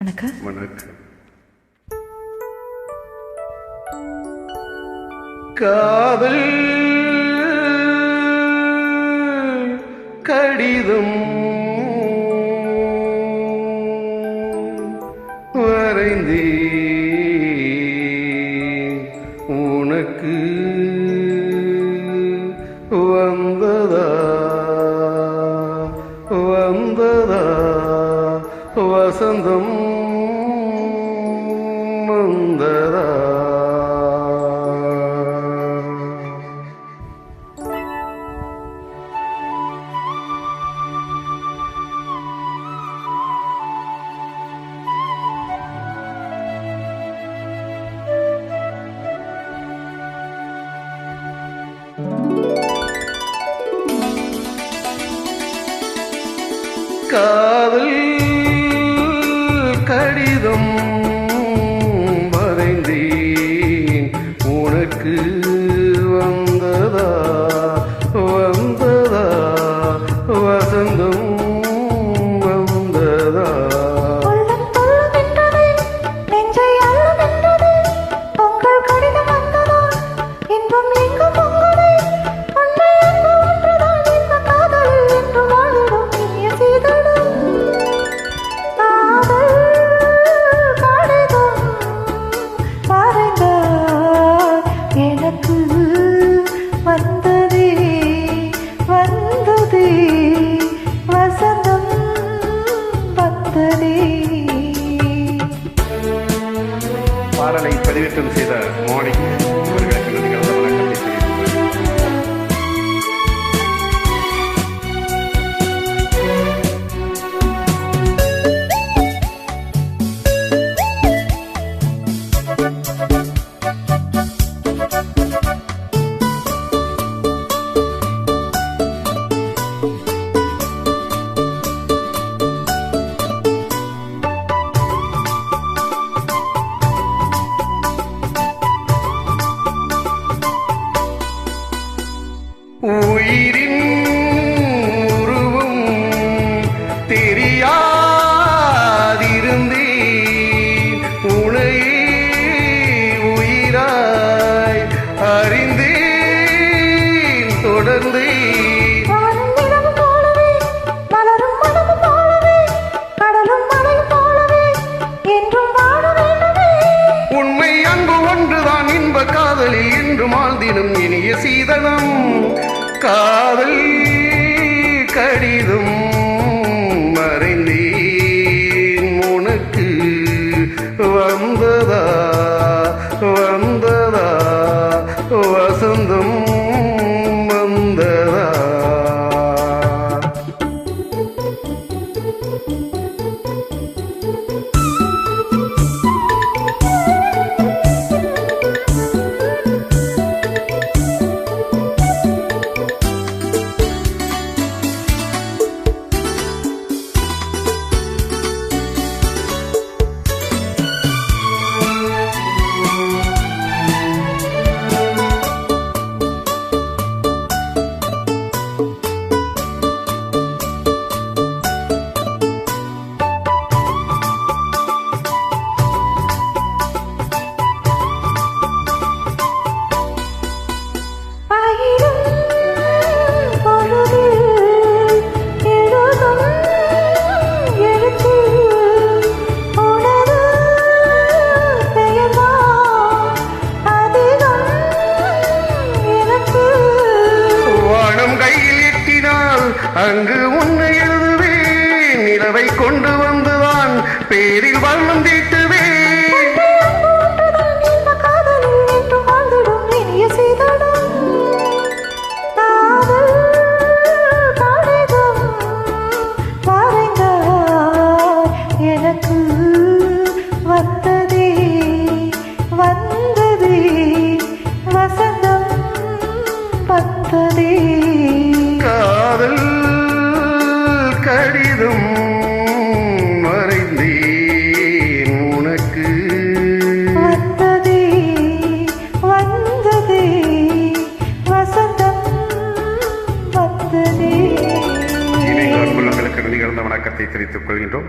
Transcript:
வணக்கம். வணக்கம். காதல் கடிதம் வரைந்தே உனக்கு வந்ததா? வந்ததா? வசந்தம் காதல் கடிதம் வரைந்தேன். உனக்கு வந்ததா? to the morning. உயிர் இனிய சீதனம் காதல் கடிதும். அங்கு உன்னை எழுதுவேன். நிலவை கொண்டு வந்துதான் பேரில் வண்ணம் தீட்டுவேன். எனக்கு வத்ததே வந்ததே வசந்தம் பத்ததே காதல் நிகழ்ந்த வணக்கத்தை தெரிவித்துக் கொள்கின்றோம்.